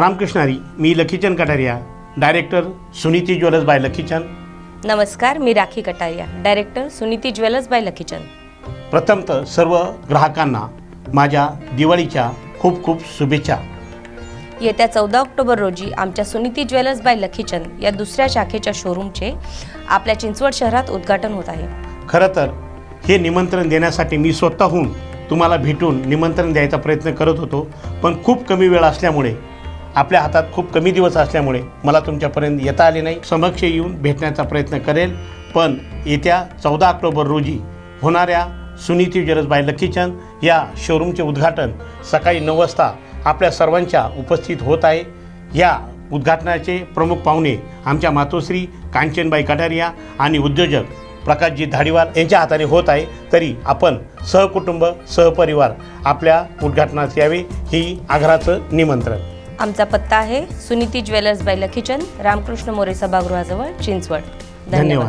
रामकृष्णारी me Lakhichand Kataria director Suniti jewellers by Lakhichand. नमस्कार मी Rakhi Kataria director Suniti jewellers by Lakichand प्रथमतः सर्व ग्राहकांना माझ्या दिवाळीच्या खूप खूप शुभेच्छा. येत्या चौदा ऑक्टोबर रोजी आमच्या सुनीती ज्वेलर्स बाय लकीचंद या दुसऱ्या शाखेच्या शोरूमचे आपल्या चिंचवड शहरात उद्घाटन होत आहे. खरं तर हे निमंत्रण देण्यासाठी मी स्वतःहून तुम्हाला भेटून निमंत्रण द्यायचा प्रयत्न करत होतो पण खूप कमी वेळ असल्यामुळे आपल्या हातात खूप कमी दिवस असल्यामुळे मला तुमच्यापर्यंत येता आले नाही. समक्ष येऊन भेटण्याचा प्रयत्न करेल. पण येत्या चौदा ऑक्टोबर रोजी होणाऱ्या सुनीती ज्वेलर्स लखीचंद या शोरूमचे उद्घाटन सकाळी नऊ वाजता आपल्या सर्वांच्या उपस्थित होत आहे. या उद्घाटनाचे प्रमुख पाहुणे आमच्या मातोश्री कांचनबाई कटारिया आणि उद्योजक प्रकाशजी धाडीवाल यांच्या हाताने होत आहे. तरी आपण सहकुटुंब सहपरिवार आपल्या उद्घाटनास यावे ही आग्रहाचं निमंत्रण. आमचा पत्ता आहे सुनीती ज्वेलर्स बाय लखीचंद रामकृष्ण मोरे सभागृहाजवळ चिंचवड. धन्यवाद.